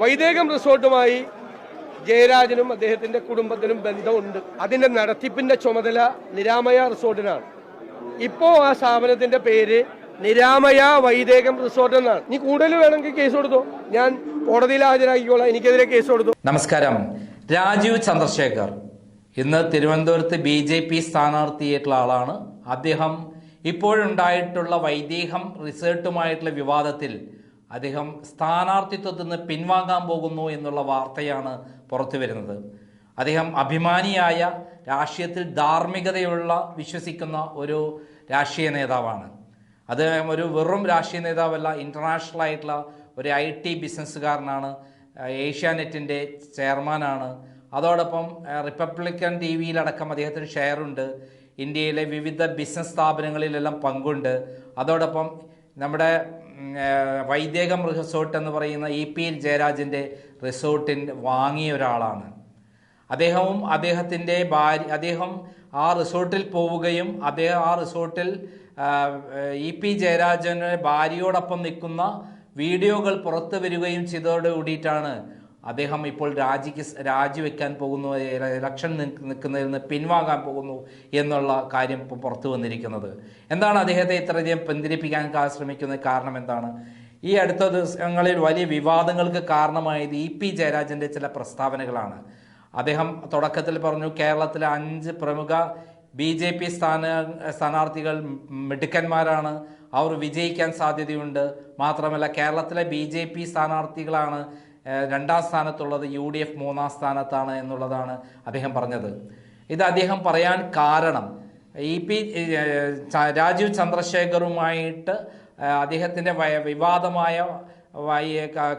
വൈദേകം റിസോർട്ടുമായി ജയരാജനും അദ്ദേഹത്തിന്റെ കുടുംബത്തിനും ബന്ധമുണ്ട്. അതിന്റെ നടത്തിപ്പിന്റെ ചുമതല നിരാമയ റിസോർട്ടിനാണ്. ഇപ്പോൾ ആ സ്ഥാപനത്തിന്റെ പേര് നിരാമയ വൈദേകം റിസോർട്ട് എന്നാണ്. നീ കൂടുതൽ വേണമെങ്കിൽ കേസ് കൊടുത്തോ? ഞാൻ കോടതിയിൽ ഹാജരാക്കിക്കോളാം. എനിക്കെതിരെ കേസ് കൊടുത്തു? നമസ്കാരം. രാജീവ് ചന്ദ്രശേഖർ. ഇന്ന് തിരുവനന്തപുരത്ത് ബി ജെ പി സ്ഥാനാർത്ഥിയായിട്ടുള്ള ആളാണ്. അദ്ദേഹം ഇപ്പോഴുണ്ടായിട്ടുള്ള വൈദേഹം റിസോർട്ടുമായിട്ടുള്ള വിവാദത്തിൽ അദ്ദേഹം സ്ഥാനാർത്ഥിത്വത്തിൽ നിന്ന് പിൻവാങ്ങാൻ പോകുന്നു എന്നുള്ള വാർത്തയാണ് പുറത്തു വരുന്നത്. അദ്ദേഹം അഭിമാനിയായ രാഷ്ട്രീയത്തിൽ ധാർമ്മികതയുള്ള വിശ്വസിക്കുന്ന ഒരു രാഷ്ട്രീയ നേതാവാണ്. അദ്ദേഹം ഒരു വെറും രാഷ്ട്രീയ നേതാവല്ല ഇന്റർനാഷണൽ ആയിട്ടുള്ള ഒരു ഐ ടി ബിസിനസ്സുകാരനാണ്. ഏഷ്യാനെറ്റിന്റെ ചെയർമാനാണ്. അതോടൊപ്പം റിപ്പബ്ലിക്കൻ ടി വിയിലടക്കം അദ്ദേഹത്തിന് ഷെയറുണ്ട്. ഇന്ത്യയിലെ വിവിധ ബിസിനസ് സ്ഥാപനങ്ങളിലെല്ലാം പങ്കുണ്ട്. അതോടൊപ്പം നമ്മുടെ വൈദേകം റിസോർട്ട് എന്ന് പറയുന്ന ഇ പി എൽ ജയരാജന്റെ റിസോർട്ടിൻ വാങ്ങിയ ഒരാളാണ്. അദ്ദേഹവും അദ്ദേഹത്തിന്റെ ഭാര്യ അദ്ദേഹം ആ റിസോർട്ടിൽ പോവുകയും അദ്ദേഹം ആ റിസോർട്ടിൽ ഇ പി ജയരാജന്റെ ഭാര്യയോടൊപ്പം നിൽക്കുന്ന വീഡിയോകൾ പുറത്തു വരികയും ചെയ്തതോട് കൂടിയിട്ടാണ് അദ്ദേഹം ഇപ്പോൾ രാജിക്ക് രാജിവെക്കാൻ പോകുന്നു ഇലക്ഷൻ നിൽക്കുന്നതിൽ നിന്ന് പിൻവാങ്ങാൻ പോകുന്നു എന്നുള്ള കാര്യം ഇപ്പോൾ പുറത്തു വന്നിരിക്കുന്നത്. എന്താണ് അദ്ദേഹത്തെ ഇത്രയധികം പിന്തിരിപ്പിക്കാൻ ശ്രമിക്കുന്ന കാരണം എന്താണ്? ഈ അടുത്ത ദിവസങ്ങളിൽ വലിയ വിവാദങ്ങൾക്ക് കാരണമായത് ഇ പി ജയരാജന്റെ ചില പ്രസ്താവനകളാണ്. അദ്ദേഹം തുടക്കത്തിൽ പറഞ്ഞു കേരളത്തിലെ അഞ്ച് പ്രമുഖ ബി ജെ പി സ്ഥാന സ്ഥാനാർത്ഥികൾ മിടുക്കന്മാരാണ്. അവർ വിജയിക്കാൻ സാധ്യതയുണ്ട്. മാത്രമല്ല കേരളത്തിലെ ബി ജെ പി സ്ഥാനാർത്ഥികളാണ് രണ്ടാം സ്ഥാനത്തുള്ളത് യു ഡി എഫ് മൂന്നാം സ്ഥാനത്താണ് എന്നുള്ളതാണ് അദ്ദേഹം പറഞ്ഞത്. ഇത് അദ്ദേഹം പറയാൻ കാരണം ഇ പി രാജീവ് ചന്ദ്രശേഖറുമായിട്ട് അദ്ദേഹത്തിന്റെ വിവാദമായ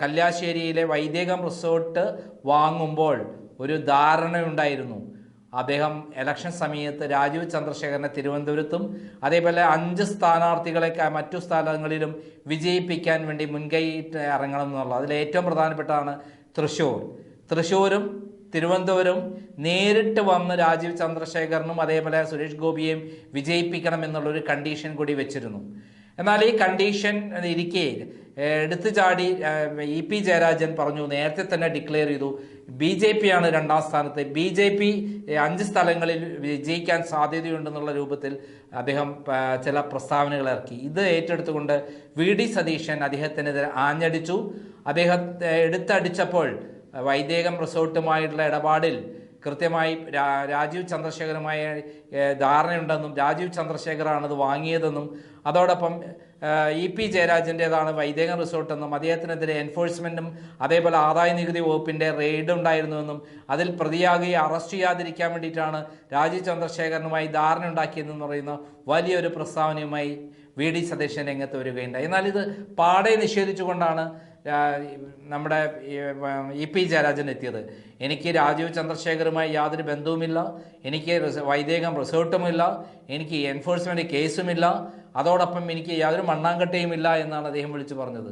കല്യാശ്ശേരിയിലെ വൈദേകം റിസോർട്ട് വാങ്ങുമ്പോൾ ഒരു ധാരണയുണ്ടായിരുന്നു. അദ്ദേഹം ഇലക്ഷൻ സമയത്ത് രാജീവ് ചന്ദ്രശേഖരനെ തിരുവനന്തപുരത്തും അതേപോലെ അഞ്ച് സ്ഥാനാർത്ഥികളെ മറ്റു സ്ഥലങ്ങളിലും വിജയിപ്പിക്കാൻ വേണ്ടി മുൻകൈ ഇറങ്ങണം എന്നുള്ളത് അതിൽ ഏറ്റവും പ്രധാനപ്പെട്ടതാണ് തൃശ്ശൂർ. തൃശ്ശൂരും തിരുവനന്തപുരം നേരിട്ട് വന്ന് രാജീവ് ചന്ദ്രശേഖരനും അതേപോലെ സുരേഷ് ഗോപിയെയും വിജയിപ്പിക്കണം എന്നുള്ളൊരു കണ്ടീഷൻ കൂടി വെച്ചിരുന്നു. എന്നാൽ ഈ കണ്ടീഷൻ ഇരിക്കെ എടുത്തു ചാടി ഇ പി ജയരാജൻ പറഞ്ഞു നേരത്തെ തന്നെ ഡിക്ലെയർ ചെയ്തു ബി ജെ പി ആണ് രണ്ടാം സ്ഥാനത്ത്. ബി ജെ പി അഞ്ച് സ്ഥലങ്ങളിൽ വിജയിക്കാൻ സാധ്യതയുണ്ടെന്നുള്ള രൂപത്തിൽ അദ്ദേഹം ചില പ്രസ്താവനകൾ ഇറക്കി. ഇത് ഏറ്റെടുത്തുകൊണ്ട് വി ഡി സതീശൻ അദ്ദേഹത്തിനെതിരെ ആഞ്ഞടിച്ചു. അദ്ദേഹം എടുത്തടിച്ചപ്പോൾ വൈദേകം റിസോർട്ടുമായിട്ടുള്ള ഇടപാടിൽ കൃത്യമായി രാജീവ് ചന്ദ്രശേഖരമായ ധാരണയുണ്ടെന്നും രാജീവ് ചന്ദ്രശേഖരാണത് വാങ്ങിയതെന്നും അതോടൊപ്പം ഇ പി ജയരാജന്റെതാണ് വൈദേകം റിസോർട്ടെന്നും അദ്ദേഹത്തിനെതിരെ എൻഫോഴ്സ്മെന്റും അതേപോലെ ആദായ നികുതി വകുപ്പിന്റെ റെയ്ഡ് ഉണ്ടായിരുന്നുവെന്നും അതിൽ പ്രതിയാകെ അറസ്റ്റ് ചെയ്യാതിരിക്കാൻ വേണ്ടിയിട്ടാണ് രാജീവ് ചന്ദ്രശേഖരനുമായി ധാരണ ഉണ്ടാക്കിയതെന്ന് പറയുന്ന വലിയൊരു പ്രസ്താവനയുമായി വി ഡി സതീശൻ രംഗത്ത് വരികയുണ്ടായി. എന്നാൽ ഇത് പാടെ നിഷേധിച്ചുകൊണ്ടാണ് നമ്മുടെ ഇ പി ജയരാജൻ എത്തിയത്. എനിക്ക് രാജീവ് ചന്ദ്രശേഖറുമായി യാതൊരു ബന്ധവുമില്ല. എനിക്ക് വൈദേഹം റിസോർട്ടുമില്ല. എനിക്ക് എൻഫോഴ്സ്മെന്റ് കേസുമില്ല. അതോടൊപ്പം എനിക്ക് യാതൊരു മണ്ണാങ്കട്ടയുമില്ല എന്നാണ് അദ്ദേഹം വിളിച്ചു പറഞ്ഞത്.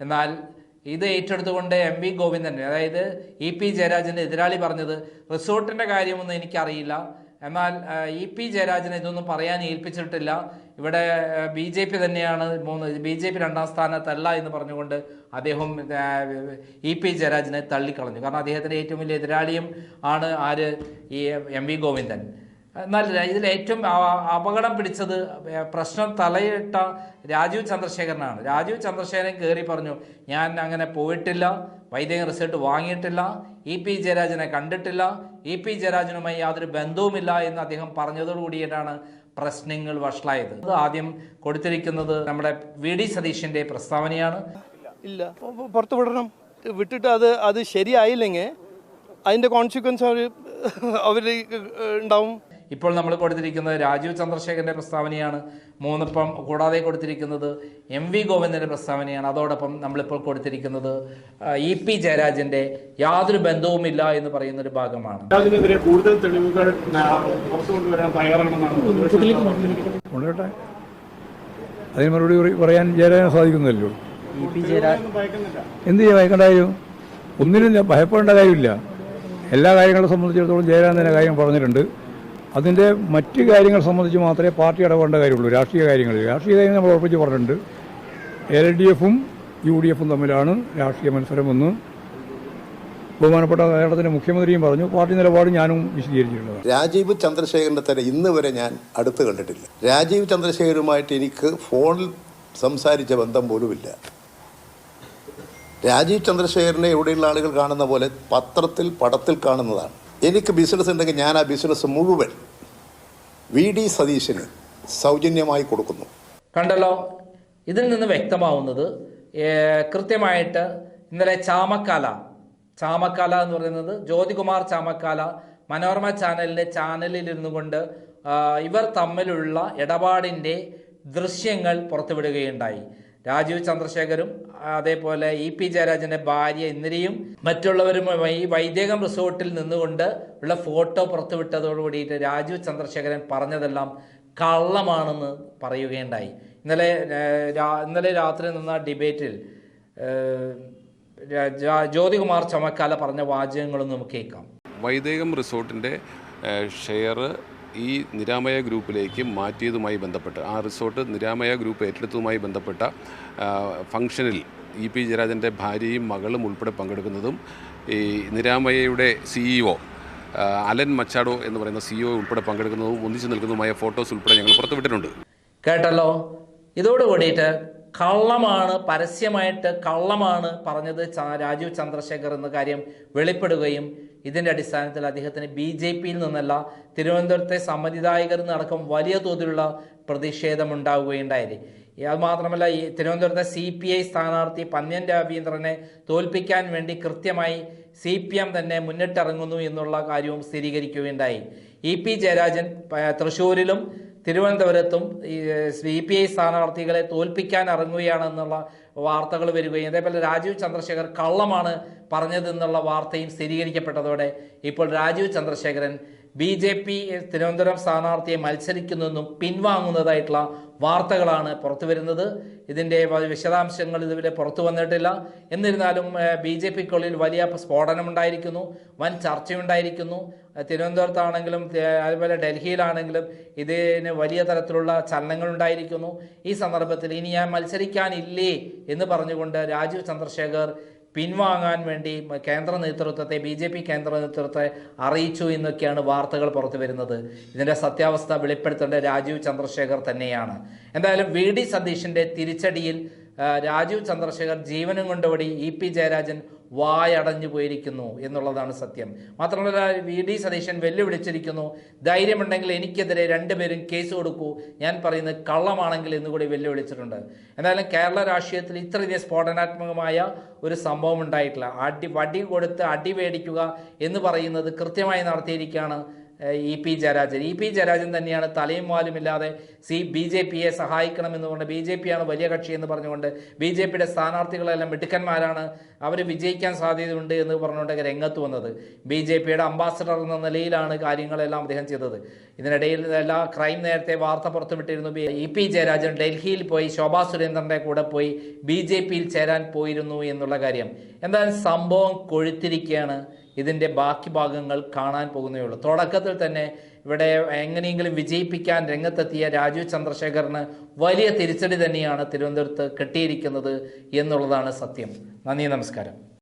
എന്നാൽ ഇത് ഏറ്റെടുത്തുകൊണ്ട് എം വി ഗോവിന്ദൻ അതായത് ഇ പി ജയരാജന്റെ എതിരാളി പറഞ്ഞത് റിസോർട്ടിന്റെ കാര്യമൊന്നും എനിക്കറിയില്ല. എന്നാൽ ഇ പി ജയരാജനെ ഇതൊന്നും പറയാൻ ഏൽപ്പിച്ചിട്ടില്ല. ഇവിടെ ബി ജെ പി തന്നെയാണ് മൂന്ന് ബി ജെ പി രണ്ടാം സ്ഥാനത്തല്ല എന്ന് പറഞ്ഞുകൊണ്ട് അദ്ദേഹം ഇ പി ജയരാജനെ തള്ളിക്കളഞ്ഞു. കാരണം അദ്ദേഹത്തിന്റെ ഏറ്റവും വലിയ എതിരാളിയും ആണ് ആര്? ഈ എം വി ഗോവിന്ദൻ. എന്നാൽ ഇതിൽ ഏറ്റവും അപകടം പിടിച്ചത് പ്രശ്നം തലയിട്ട രാജീവ് ചന്ദ്രശേഖരനാണ്. രാജീവ് ചന്ദ്രശേഖരൻ കയറി പറഞ്ഞു ഞാൻ അങ്ങനെ പോയിട്ടില്ല. വൈദ്യക റിസൾട്ട് വാങ്ങിയിട്ടില്ല. ഇ പി ജയരാജനെ കണ്ടിട്ടില്ല. ഇ പി ജയരാജനുമായി യാതൊരു ബന്ധവുമില്ല എന്ന് അദ്ദേഹം പറഞ്ഞതോടുകൂടിയിട്ടാണ് പ്രശ്നങ്ങൾ വഷളായത്. ആദ്യം കൊടുത്തിരിക്കുന്നത് നമ്മുടെ വി ഡി സതീഷിന്റെ പ്രസ്താവനയാണ്. ഇല്ല പു- പു- വിടണം. വിട്ടിട്ട് അത് അത് ശരിയായില്ലെങ്കിൽ അതിന്റെ കോൺസിക്വൻസ് അവർ അവർ ഉണ്ടാവും. ഇപ്പോൾ നമ്മൾ കൊടുത്തിരിക്കുന്നത് രാജീവ് ചന്ദ്രശേഖരന്റെ പ്രസ്താവനയാണ്. മൂന്നിപ്പം കൂടാതെ കൊടുത്തിരിക്കുന്നത് എം വി ഗോവിന്ദന്റെ പ്രസ്താവനയാണ്. അതോടൊപ്പം നമ്മളിപ്പോൾ കൊടുത്തിരിക്കുന്നത് ഇ പി ജയരാജന്റെ യാതൊരു ബന്ധവുമില്ല എന്ന് പറയുന്ന ഒരു ഭാഗമാണ്. അതിനെതിരെ കൂടുതൽ തെളിവുകൾ അതിന് മറുപടി പറ- പറയാൻ ജയരാജന് സാധിക്കുന്നല്ലോ എന്ത് ചെയ്യാൻ ഭയക്കേണ്ട കാര്യം? ഒന്നിനും ഭയപ്പെടേണ്ട കാര്യമില്ല. എല്ലാ കാര്യങ്ങളെ സംബന്ധിച്ചിടത്തോളം ജയരാജൻ തന്നെ കാര്യം പറഞ്ഞിട്ടുണ്ട്. അതിന്റെ മറ്റ് കാര്യങ്ങൾ സംബന്ധിച്ച് മാത്രമേ പാർട്ടി ഇടപെടേണ്ട കാര്യമുള്ളൂ രാഷ്ട്രീയ കാര്യങ്ങളിൽ. രാഷ്ട്രീയ കാര്യങ്ങൾ നമ്മൾ ഉറപ്പിച്ച് പറഞ്ഞിട്ടുണ്ട്. എൽ ഡി എഫും യു ഡി എഫും തമ്മിലാണ് രാഷ്ട്രീയ മത്സരമെന്ന് ബഹുമാനപ്പെട്ട കേരളത്തിന്റെ മുഖ്യമന്ത്രിയും പറഞ്ഞു. പാർട്ടി നിലപാട് ഞാനും വിശദീകരിച്ചിട്ടുള്ളത് രാജീവ് ചന്ദ്രശേഖരനെ തന്നെ ഇന്ന് വരെ ഞാൻ അടുത്ത് കണ്ടിട്ടില്ല. രാജീവ് ചന്ദ്രശേഖരുമായിട്ട് എനിക്ക് ഫോണിൽ സംസാരിച്ച ബന്ധം പോലുമില്ല. രാജീവ് ചന്ദ്രശേഖരനെ എവിടെയുള്ള ആളുകൾ കാണുന്ന പോലെ പത്രത്തിൽ പടത്തിൽ കാണുന്നതാണ്. എനിക്ക് ബിസിനസ് ഉണ്ടെങ്കിൽ ഞാൻ ആ ബിസിനസ് മുഴുവൻ വി ഡി സതീശന് സൗജന്യമായി കൊടുക്കുന്നു. കണ്ടല്ലോ? ഇതിൽ നിന്ന് വ്യക്തമാവുന്നത് കൃത്യമായിട്ട് ഇന്നലെ ചാമക്കാല ചാമക്കാല എന്ന് പറയുന്നത് ജ്യോതികുമാർ ചാമക്കാല മനോരമ ചാനലിന്റെ ചാനലിൽ കൊണ്ട് ഇവർ തമ്മിലുള്ള ഇടപാടിന്റെ ദൃശ്യങ്ങൾ പുറത്തുവിടുകയുണ്ടായി. രാജീവ് ചന്ദ്രശേഖരും അതേപോലെ ഇ പി ജയരാജന്റെ ഭാര്യ ഇന്ദിരയും മറ്റുള്ളവരുമായി വൈദേകം റിസോർട്ടിൽ നിന്നുകൊണ്ട് ഉള്ള ഫോട്ടോ പുറത്തുവിട്ടതോടുകൂടിയിട്ട് രാജീവ് ചന്ദ്രശേഖരൻ പറഞ്ഞതെല്ലാം കള്ളമാണെന്ന് പറയുകയുണ്ടായി. ഇന്നലെ ഇന്നലെ രാത്രി നിന്ന ഡിബേറ്റിൽ ജ്യോതികുമാർ ചമക്കാല പറഞ്ഞ വാചകങ്ങളും നമുക്ക് കേൾക്കാം. വൈദേകം റിസോർട്ടിന്റെ ഷെയർ ഈ നിരാമയ ഗ്രൂപ്പിലേക്ക് മാറ്റിയതുമായി ബന്ധപ്പെട്ട് ആ റിസോർട്ട് നിരാമയ ഗ്രൂപ്പ് ഏറ്റെടുത്തതുമായി ബന്ധപ്പെട്ട ഫംഗ്ഷനിൽ ഇ പി ജയരാജന്റെ ഭാര്യയും മകളും ഉൾപ്പെടെ പങ്കെടുക്കുന്നതും ഈ നിരാമയയുടെ സിഇഒ അലൻ മച്ചാഡോ എന്ന് പറയുന്ന സിഇഒ ഉൾപ്പെടെ പങ്കെടുക്കുന്നതും ഒന്നിച്ചു നിൽക്കുന്നതുമായ ഫോട്ടോസ് ഉൾപ്പെടെ ഞങ്ങൾ പുറത്തുവിട്ടിട്ടുണ്ട്. കേട്ടല്ലോ? ഇതോടുകൂടിയിട്ട് കള്ളമാണ് പരസ്യമായിട്ട് കള്ളമാണ് പറഞ്ഞത് രാജീവ് ചന്ദ്രശേഖർ എന്ന കാര്യം വെളിപ്പെടുകയും ഇതിന്റെ അടിസ്ഥാനത്തിൽ അദ്ദേഹത്തിന് ബി ജെ പിയിൽ നിന്നല്ല തിരുവനന്തപുരത്തെ സമ്മതിദായകരിൽ നിന്നടക്കം വലിയ തോതിലുള്ള പ്രതിഷേധം ഉണ്ടാവുകയുണ്ടായി അത് മാത്രമല്ല ഈ തിരുവനന്തപുരത്തെ സി പി ഐ സ്ഥാനാർത്ഥി പന്ന്യൻ രാജീന്ദ്രനെ തോൽപ്പിക്കാൻ വേണ്ടി കൃത്യമായി സി പി എം തന്നെ മുന്നിട്ടിറങ്ങുന്നു എന്നുള്ള കാര്യവും സ്ഥിരീകരിക്കുകയുണ്ടായി. ഇ പി ജയരാജൻ തൃശ്ശൂരിലും തിരുവനന്തപുരത്തും ഈ സി പി ഐ സ്ഥാനാർത്ഥികളെ തോൽപ്പിക്കാൻ ഇറങ്ങുകയാണെന്നുള്ള വാർത്തകൾ വരികയും അതേപോലെ രാജീവ് ചന്ദ്രശേഖർ കള്ളമാണ് പറഞ്ഞതെന്നുള്ള വാർത്തയും സ്ഥിരീകരിക്കപ്പെട്ടതോടെ ഇപ്പോൾ Rajeev Chandrasekharan B J P Thiruvananthapuram സ്ഥാനാർത്ഥിയെ മത്സരിക്കുന്നതെന്നും പിൻവാങ്ങുന്നതായിട്ടുള്ള വാർത്തകളാണ് പുറത്തു വരുന്നത്. ഇതിന്റെ വിശദാംശങ്ങൾ ഇതുവരെ പുറത്തു വന്നിട്ടില്ല. എന്നിരുന്നാലും ബി ജെ പിക്കുള്ളിൽ വലിയ സ്ഫോടനമുണ്ടായിരിക്കുന്നു. വൻ ചർച്ചയുണ്ടായിരിക്കുന്നു. തിരുവനന്തപുരത്താണെങ്കിലും അതുപോലെ ഡൽഹിയിലാണെങ്കിലും ഇതിന് വലിയ തരത്തിലുള്ള ചലനങ്ങൾ ഉണ്ടായിരിക്കുന്നു ഈ സന്ദർഭത്തിൽ ഇനി ഞാൻ മത്സരിക്കാനില്ലേ എന്ന് പറഞ്ഞുകൊണ്ട് രാജീവ് ചന്ദ്രശേഖർ പിൻവാങ്ങാൻ വേണ്ടി കേന്ദ്ര നേതൃത്വത്തെ ബി ജെ പി കേന്ദ്ര നേതൃത്വത്തെ അറിയിച്ചു എന്നൊക്കെയാണ് വാർത്തകൾ പുറത്തു വരുന്നത്. ഇതിന്റെ സത്യാവസ്ഥ വെളിപ്പെടുത്തേണ്ട രാജീവ് ചന്ദ്രശേഖർ തന്നെയാണ്. എന്തായാലും വി ഡി സതീഷിന്റെ തിരിച്ചടിയിൽ രാജീവ് ചന്ദ്രശേഖർ ജീവനും കൊണ്ടുപടി ഇ പി ജയരാജൻ വായടഞ്ഞു പോയിരിക്കുന്നു എന്നുള്ളതാണ് സത്യം. മാത്രമല്ല വി ഡി സതീശൻ വെല്ലുവിളിച്ചിരിക്കുന്നു ധൈര്യമുണ്ടെങ്കിൽ എനിക്കെതിരെ രണ്ടുപേരും കേസ് കൊടുക്കൂ. ഞാൻ പറയുന്നത് കള്ളമാണെങ്കിൽ എന്നുകൂടി വെല്ലുവിളിച്ചിട്ടുണ്ട്. എന്തായാലും കേരള രാഷ്ട്രീയത്തിൽ ഇത്രയധികം സ്ഫോടനാത്മകമായ ഒരു സംഭവം ഉണ്ടായിട്ടില്ല. അടി വടി കൊടുത്ത് അടി മേടിക്കുക എന്ന് പറയുന്നത് കൃത്യമായി നടത്തിയിരിക്കുകയാണ് E P Jayarajan. E P Jayarajan തന്നെയാണ് തലയും വാലുമില്ലാതെ സി ബി ജെ പിയെ സഹായിക്കണമെന്ന് പറഞ്ഞ് ബി ജെ പിയാണ് വലിയ കക്ഷി എന്ന് പറഞ്ഞുകൊണ്ട് ബി ജെ പിയുടെ സ്ഥാനാർത്ഥികളെല്ലാം മിടുക്കന്മാരാണ്. അവർ വിജയിക്കാൻ സാധ്യതയുണ്ട് എന്ന് പറഞ്ഞുകൊണ്ട് രംഗത്ത് വന്നത്. ബി ജെ പിയുടെ അംബാസഡർ എന്ന നിലയിലാണ് കാര്യങ്ങളെല്ലാം അദ്ദേഹം ചെയ്തത്. ഇതിനിടയിൽ എല്ലാ ക്രൈം നേരത്തെ വാർത്ത പുറത്തുവിട്ടിരുന്നു. ഇ പി ജയരാജൻ ഡൽഹിയിൽ പോയി ശോഭാ സുരേന്ദ്രന്റെ കൂടെ പോയി ബി ജെ പിയിൽ ചേരാൻ പോയിരുന്നു എന്നുള്ള കാര്യം. എന്തായാലും സംഭവം കൊഴുത്തിരിക്കുകയാണ്. ഇതിന്റെ ബാക്കി ഭാഗങ്ങൾ കാണാൻ പോകുന്നേ ഉള്ളൂ. തുടക്കത്തിൽ തന്നെ ഇവിടെ എങ്ങനെയെങ്കിലും വിജയിപ്പിക്കാൻ രംഗത്തെത്തിയ രാജീവ് ചന്ദ്രശേഖറിന് വലിയ തിരിച്ചടി തന്നെയാണ് തിരുവനന്തപുരത്ത് കിട്ടിയിരിക്കുന്നത് എന്നുള്ളതാണ് സത്യം. നന്ദി നമസ്കാരം.